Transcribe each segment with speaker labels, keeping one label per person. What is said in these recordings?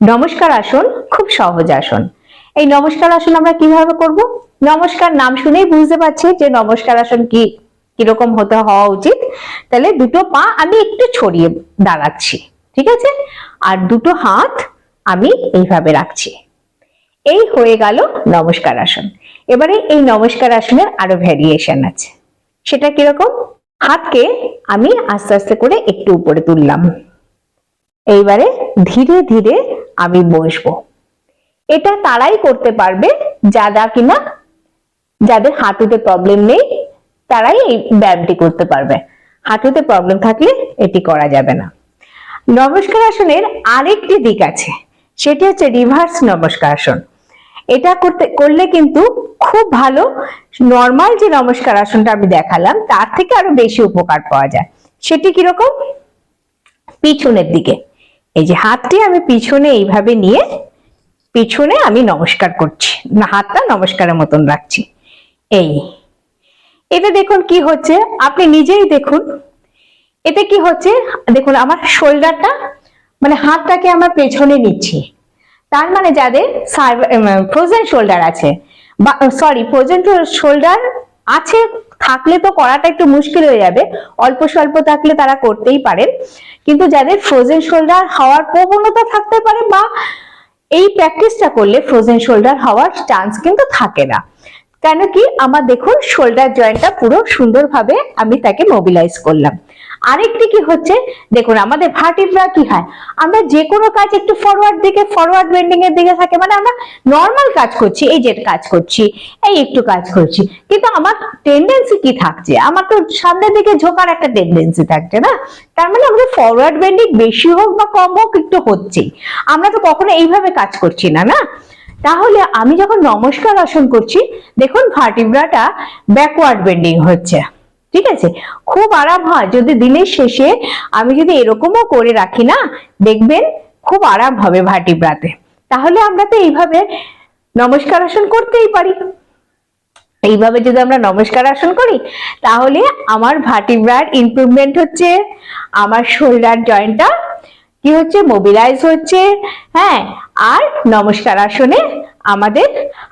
Speaker 1: নমস্কার আসন, খুব সহজ আসন। এই নমস্কার আসন আমরা কীভাবে করব? নমস্কার নাম শুনেই বুঝতে পারছি যে নমস্কার আসন কি, কীরকম হতে হওয়া উচিত। তাহলে দুটো পা আমি একটু ছড়িয়ে দাঁড়াচ্ছি, ঠিক আছে? আর দুটো হাত আমি এইভাবে রাখছি। এই হয়ে গেল নমস্কার আসন। এবারে এই নমস্কার আসনের আরও ভ্যারিয়েশন আছে। সেটা কীরকম? হাতকে আমি আস্তে আস্তে করে একটু উপরে তুললাম। এইবারে ধীরে ধীরে আমি বসবো। এটা তারাই করতে পারবে যারা কিনা যাদের হাঁটুতে প্রবলেম নেই, তারাই এই ব্যায়ামটি করতে পারবে। হাঁটুতে প্রবলেম থাকলে এটি করা যাবে না। নমস্কার আসনের আরেকটি দিক আছে, সেটি হচ্ছে রিভার্স নমস্কার আসন। এটা করতে, করলে কিন্তু খুব ভালো নর্মাল যে নমস্কার আসনটা আমি দেখালাম, তার থেকে আরও বেশি উপকার পাওয়া যায়। সেটি কীরকম? পিছনের দিকে। এই যে হাতটি আমি পিছনে এইভাবে নিয়ে পিছনে আমি নমস্কার করছি। হাতটা নমস্কারের মতন রাখছি। এই। এটা দেখুন কি হচ্ছে? আপনি নিজেই দেখুন। এতে কি হচ্ছে? দেখুন, আমার শোল্ডারটা মানে হাতটাকে আমার পেছনে নিচ্ছি। তার মানে যাদের ফ্রোজেন শোল্ডার আছে, বা সরি ফ্রোজেন শোল্ডার আছে থাকলে তো করাটা একটু মুশকিল হয়ে যাবে। অল্প স্বল্প থাকলে তারা করতেই পারেন। কিন্তু যাদের ফ্রোজেন শোল্ডার হওয়ার প্রবণতা থাকতে পারে বা এই প্র্যাকটিসটা করলে ফ্রোজেন শোল্ডার হওয়ার চান্স কিন্তু থাকে না। কেন কি? আমার দেখুন শোল্ডার জয়েন্টটা পুরো সুন্দরভাবে আমি তাকে মোবিলাইজ করলাম। আরেকটি কি হচ্ছে? দেখুন, আমাদের ভার্টিব্রা কি হয়? আমরা যে কোনো কাজ একটু ফরওয়ার্ড দিকে ফরওয়ার্ড বেন্ডিং এর দিকে থাকে মানে আমরা নর্মাল কাজ করছি, এই যে কাজ করছি, এই একটু কাজ করছি। কিন্তু আমার টেন্ডেন্সি কি থাকছে? আমার তো সামনের দিকে ঝোকার একটা টেন্ডেন্সি থাকছে না? তার মানে আমাদের ফরওয়ার্ড বেন্ডিং বেশি হোক বা কম হোক একটু হচ্ছেই। আমরা তো কখনো এইভাবে কাজ করছি না না? তাহলে আমি যখন নমস্কার আসন করছি, দেখুন ভার্টিব্রাটা ব্যাকওয়ার্ড বেন্ডিং হচ্ছে। ঠিক আছে? খুব আরাম হয়। যদি দিনের শেষে আমি যদি এরকমও করে রাখি না, দেখবেন খুব আরাম হবে ভার্টিব্রাতে তাহলে আমরা তো এইভাবে নমস্কার আসন করতেই পারি। এইভাবে যদি আমরা নমস্কার আসন করি, তাহলে আমার ভার্টিব্রার ইমপ্রুভমেন্ট হচ্ছে, আমার শোল্ডার জয়েন্টটা কি হচ্ছে? মোবিলাইজ হচ্ছে হ্যাঁ? আর নমস্কার আসনে আমাদের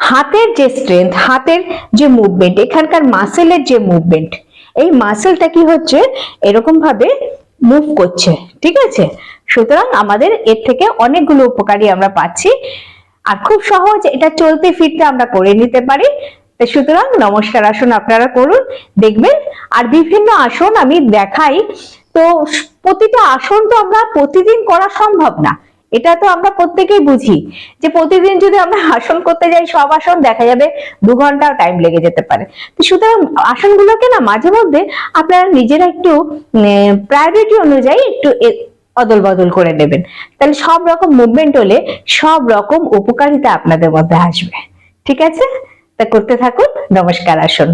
Speaker 1: হাতের যে স্ট্রেংথ হাতের যে মুভমেন্ট এখানকার মাসেলের যে মুভমেন্ট এই মাসেলটা কি হচ্ছে? এরকম ভাবে মুভ করছে, ঠিক আছে? সুতরাং আমাদের এর থেকে অনেকগুলো উপকারী আমরা পাচ্ছি। আর খুব সহজ, এটা চলতে ফিরতে আমরা করে নিতে পারি। সুতরাং নমস্কার, আসন আপনারা করুন, দেখবেন। আর বিভিন্ন আসন আমি দেখাই। তো প্রতিটা আসন তো আমরা প্রতিদিন করা সম্ভব না। এটা তো আমরা প্রত্যেকেই বুঝি যে প্রতিদিন যদি আমরা আসন করতে যাই, সব আসন দেখা যাবে দু ঘণ্টা টাইম লেগে যেতে পারে। তো সুতরাং আসনগুলোকে না মাঝে মধ্যে আপনারা নিজেরা একটু প্রায়োরিটি অনুযায়ী একটু অদল বদল করে নেবেন। তাহলে সব রকম মুভমেন্ট হলে সব রকম উপকারিতা আপনাদের মধ্যে আসবে। ঠিক আছে? তা করতে থাকুন। নমস্কার, আসন।